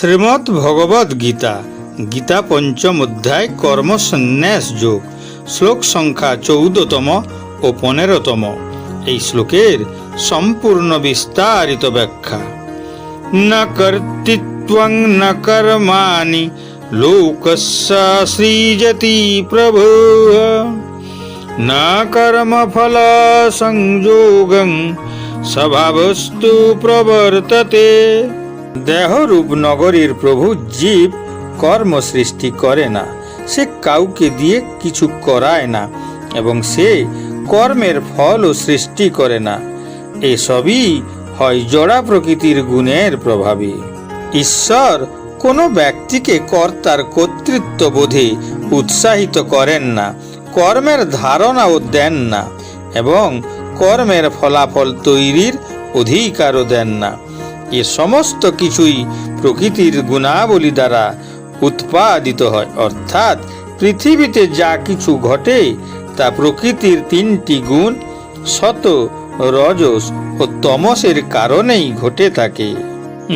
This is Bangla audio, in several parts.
শ্রীমদ্ ভগবদ গীতা গীতা পঞ্চম অধ্যায়, কর্মসন্ন্যাস যোগ, শ্লোক সংখ্যা চৌদ্দতম ও পনেরোতম। এই শ্লোকের সম্পূর্ণ বিস্তারিত ব্যাখ্যা। ন কর্তৃত্বং ন কর্মাণি, লোকস্য সৃজতি প্রভু। ন কর্মফল সংযোগং, স্বভাবস্তু প্রবর্ততে। দেহরূপ নগরীর প্রভু জীব কর্ম সৃষ্টি করে না। সে কাউকে দিয়ে কিছু করায় না এবং সে কর্মের ফলও সৃষ্টি করে না। এসবই হয় জড়া প্রকৃতির গুণের প্রভাবে ঈশ্বর কোনো ব্যক্তিকে কর্তার কর্তৃত্ব বোধে উৎসাহিত করেন না, কর্মের ধারণাও দেন না এবং কর্মের ফলাফল তৈরির অধিকারও দেন না। এ সমস্ত কিছুই প্রকৃতির গুণাবলী দ্বারা উৎপাদিত হয়। অর্থাৎ পৃথিবীতে যা কিছু ঘটে, তা প্রকৃতির তিনটি গুণ শত রজস ও তমসের কারণেই ঘটে থাকে।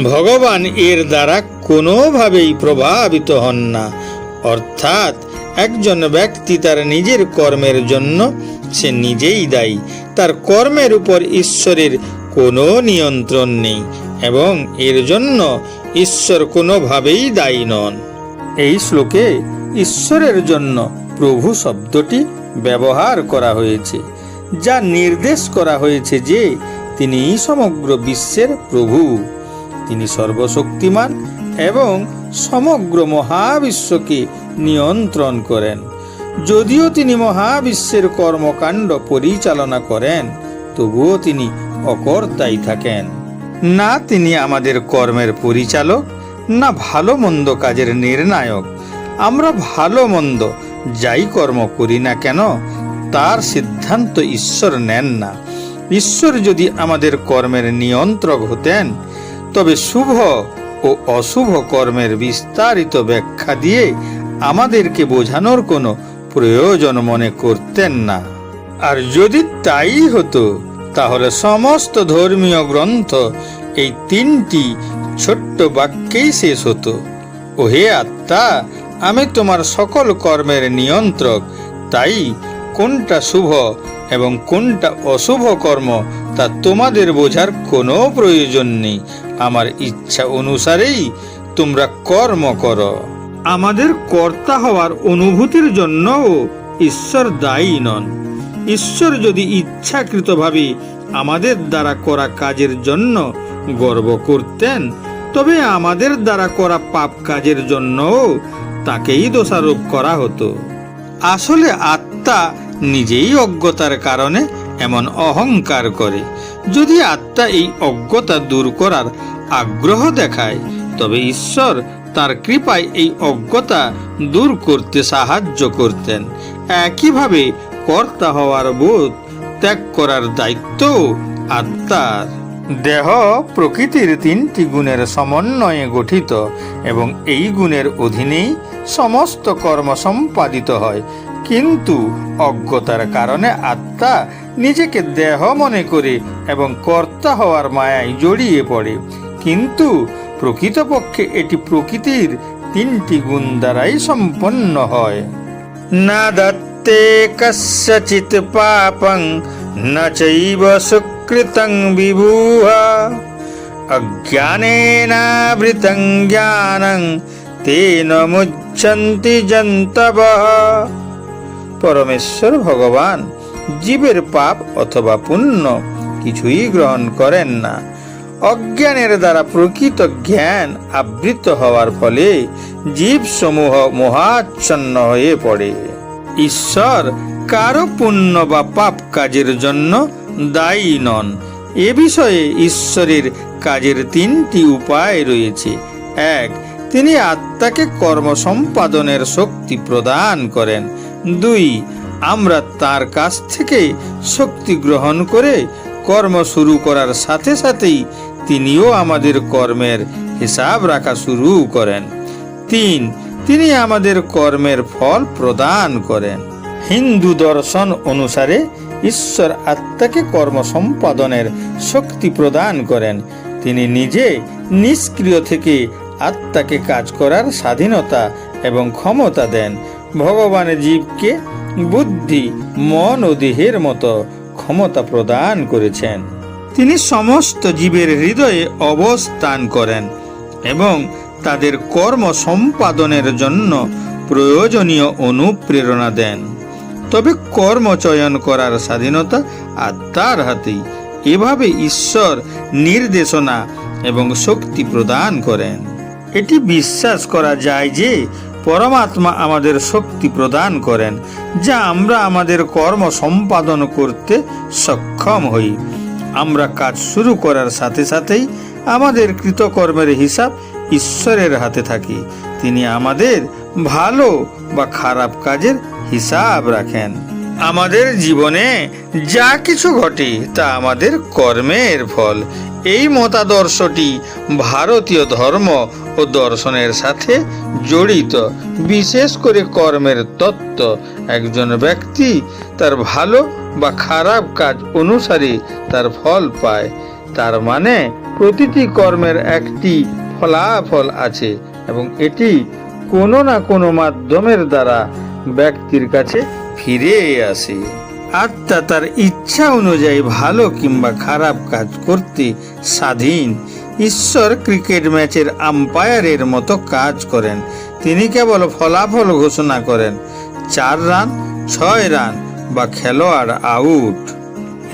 ভগবান এর দ্বারা কোনোভাবেই প্রভাবিত হন না। অর্থাৎ একজন ব্যক্তি তার নিজের কর্মের জন্য সে নিজেই দায়ী। তার কর্মের উপর ঈশ্বরের কোনো নিয়ন্ত্রণ নেই। এবং এর জন্য ঈশ্বর কোনোভাবেই দায়ী নন। এই শ্লোকে ঈশ্বরের জন্য প্রভু শব্দটি ব্যবহার করা হয়েছে, যা নির্দেশ করা হয়েছে যে তিনি সমগ্র বিশ্বের প্রভু। তিনি সর্বশক্তিমান এবং সমগ্র মহাবিশ্বকে নিয়ন্ত্রণ করেন। যদিও তিনি মহাবিশ্বের কর্মকাণ্ড পরিচালনা করেন, তবুও তিনি অকর্তাই থাকেন। না তিনি আমাদের কর্মের পরিচালক, না ভালো মন্দ কাজের নির্ণায়ক। আমরা ভালো মন্দ, যাই কর্ম করি না কেন, তার সিদ্ধান্ত ঈশ্বর নেন না। ঈশ্বর যদি আমাদের কর্মের নিয়ন্ত্রক হতেন, তবে শুভ ও অশুভ কর্মের বিস্তারিত ব্যাখ্যা দিয়ে আমাদেরকে বোঝানোর কোনো প্রয়োজন মনে করতেন না। আর যদি তাই হতো তাহলে সমস্ত ধর্মীয় গ্রন্থ এই তিনটি ছোট্ট বাক্যেই শেষ হতো। ও হে আত্মা, আমি তোমার সকল কর্মের নিয়ন্ত্রক, তাই কোনটা শুভ এবং কোনটা অশুভ কর্ম তা তোমাদের বোঝার কোনো প্রয়োজন নেই। আমার ইচ্ছা অনুসারেই তোমরা কর্ম করো। আমাদের কর্তা হওয়ার অনুভূতির জন্যও ঈশ্বর দায়ী নন। ঈশ্বর যদি ইচ্ছাকৃতভাবে আমাদের দ্বারা করা কাজের জন্য গর্ব করতেন, তবে আমাদের দ্বারা করা পাপ কাজের জন্যও তাকেই দোষারোপ করা হতো। আসলে আত্মা নিজেই অজ্ঞতার কারণে এমন অহংকার করে। যদি আত্মা এই অজ্ঞতা দূর করার আগ্রহ দেখায়, তবে ঈশ্বর তার কৃপায় এই অজ্ঞতা দূর করতে সাহায্য করতেন। একইভাবে কর্তা হওয়ার বোধ ত্যাগ করার দায়িত্ব আত্মার। দেহ প্রকৃতির তিনটি গুণের সমন্বয়ে গঠিত এবং এই গুণের অধীনেই সমস্ত কর্ম সম্পাদিত হয়। কিন্তু অজ্ঞতার কারণে আত্মা নিজেকে দেহ মনে করে এবং কর্তা হওয়ার মায়ায় জড়িয়ে পড়ে। কিন্তু প্রকৃতপক্ষে এটি প্রকৃতির তিনটি গুণ দ্বারাই সম্পন্ন হয়। না দত্তে কস্যচিৎ পাপং ন চৈব সুকৃতং বিভূহ অজ্ঞানেনাবৃতং জ্ঞানং তেন মুচ্ছন্তি জন্তবঃ পরমেশ্বর ভগবান জীবের পাপ অথবা পুণ্য কিছুই গ্রহণ করেন না। অজ্ঞানের দ্বারা প্রকৃত জ্ঞান আবৃত হওয়ার ফলে জীবসমূহ মোহাচ্ছন্ন হয়ে পড়ে। ঈশ্বর কারও পুণ্য বা পাপ কাজের জন্য দায়ী নন। এ বিষয়ে ঈশ্বরের কাজের তিনটি উপায় রয়েছে। এক, তিনি আত্মাকে কর্ম সম্পাদনের শক্তি প্রদান করেন। দুই, আমরা তার কাছ থেকে শক্তি গ্রহণ করে কর্ম শুরু করার সাথে সাথেই তিনিও আমাদের কর্মের হিসাব রাখা শুরু করেন। তিন তিনি আমাদের কর্মের ফল প্রদান করেন। হিন্দু দর্শন অনুসারে ঈশ্বর আত্মাকে কর্ম সম্পাদনের শক্তি প্রদান করেন। তিনি নিজে নিষ্ক্রিয় থেকে আত্মাকে কাজ করার স্বাধীনতা এবং ক্ষমতা দেন। ভগবান জীবকে বুদ্ধি, মন ও দেহের মতো ক্ষমতা প্রদান করেছেন। তিনি সমস্ত জীবের হৃদয়ে অবস্থান করেন এবং তাদের কর্ম সম্পাদনের জন্য প্রয়োজনীয় অনুপ্রেরণা দেন। তবে কর্ম চয়ন করার স্বাধীনতা আত্মার হাতেই এভাবে ঈশ্বর নির্দেশনা এবং শক্তি প্রদান করেন। এটি বিশ্বাস করা যায় যে পরমাত্মা আমাদের শক্তি প্রদান করেন, যা আমরা আমাদের কর্ম সম্পাদন করতে সক্ষম হই। আমরা কাজ শুরু করার সাথে সাথেই আমাদের কৃতকর্মের হিসাব ঈশ্বরের হাতে থাকে। তিনি আমাদের ভালো বা খারাপ কাজের হিসাব রাখেন। আমাদের জীবনে যা কিছু ঘটে, তা আমাদের কর্মের ফল। এই মতাদর্শটি ভারতীয় ধর্ম ও দর্শনের সাথে জড়িত। বিশেষ করে কর্মের তত্ত্ব। একজন ব্যক্তি তার ভালো বা খারাপ কাজ অনুসারে তার ফল পায়। তার মানে প্রতিটি কর্মের একটি ফলাফল আছে এবং এটি কোনো না কোনো মাধ্যমের দ্বারা ব্যক্তির কাছে ফিরে আসে। আত্মা তার ইচ্ছা অনুযায়ী ভালো কিংবা খারাপ কাজ করতে স্বাধীন। ঈশ্বর ক্রিকেট ম্যাচের আম্পায়ারের মতো কাজ করেন। তিনি কেবল ফলাফল ঘোষণা করেন, চার রান, ছয় রান বা খেলোয়াড় আউট।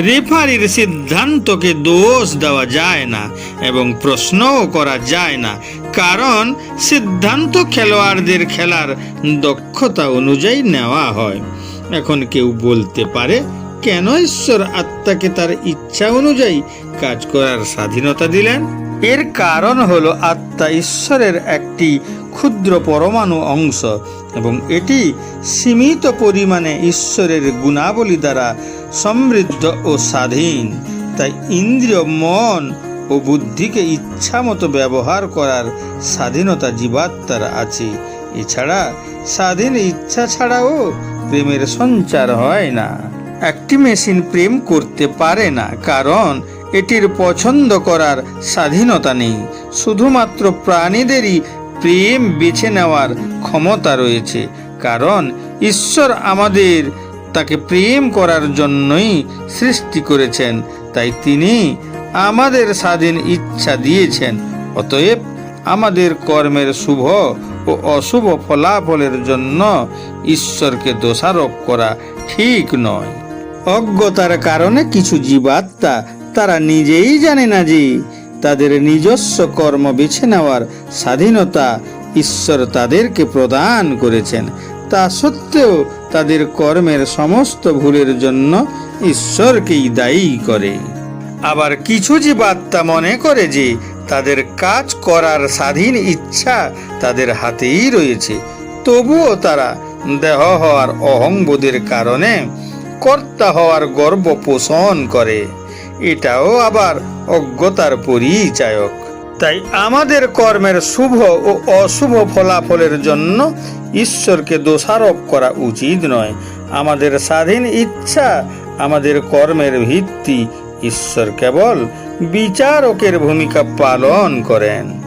রেফারির সিদ্ধান্তকে দোষ দেওয়া যায় না এবং প্রশ্নও করা যায় না। কারণ সিদ্ধান্ত খেলোয়াড়দের খেলার দক্ষতা অনুযায়ী নেওয়া হয়। এখন কেউ বলতে পারে, কেন ঈশ্বর আত্মাকে তার ইচ্ছা অনুযায়ী কাজ করার স্বাধীনতা দিলেন? এর কারণ হলো, আত্মা ঈশ্বরের একটি ক্ষুদ্র পরমাণু অংশ এবং এটি সীমিত পরিমাণে ঈশ্বরের গুণাবলী দ্বারা সমৃদ্ধ ও স্বাধীন। তাই ইন্দ্রিয়, মন ও বুদ্ধিকে ইচ্ছামতো ব্যবহার করার স্বাধীনতা জীবাত্মার আছে। এছাড়া স্বাধীন ইচ্ছা ছাড়াও প্রেমের সঞ্চার হয় না। একটি মেশিন প্রেম করতে পারে না, কারণ এটির পছন্দ করার স্বাধীনতা নেই। শুধুমাত্র প্রাণীদেরই প্রেম বেছে নেওয়ার ক্ষমতা রয়েছে, কারণ ঈশ্বর আমাদের তাকে প্রেম করার জন্যই সৃষ্টি করেছেন, তাই তিনি আমাদের স্বাধীন ইচ্ছা দিয়েছেন। অতএব আমাদের কর্মের শুভ ও অশুভ ফলাফলের জন্য ঈশ্বরকে দোষারোপ করা ঠিক নয়। অজ্ঞতার কারণে কিছু জীবাত্মা তারা নিজেই জানে না যে তাদের নিজস্ব কর্ম বেছে নেওয়ার স্বাধীনতা ঈশ্বর তাদেরকে প্রদান করেছেন। তা সত্ত্বেও তাদের কর্মের সমস্ত ভুলের জন্য ঈশ্বরকেই দায়ী করে। আবার কিছু জীবাত্মা মনে করে যে তাদের কাজ করার স্বাধীন ইচ্ছা তাদের হাতেই রয়েছে, তবুও তারা দেহ হওয়ার অহংবোধের কারণে কর্তা হওয়ার গর্ব পোষণ করে। এটাও আবার অজ্ঞতার পরিচায়ক। তাই আমাদের কর্মের শুভ ও অশুভ ফলাফলের জন্য ঈশ্বরকে দোষারোপ করা উচিত নয়। আমাদের স্বাধীন ইচ্ছা, আমাদের কর্মের ভিত্তি ঈশ্বর কেবল বিচারকের ভূমিকা পালন করেন।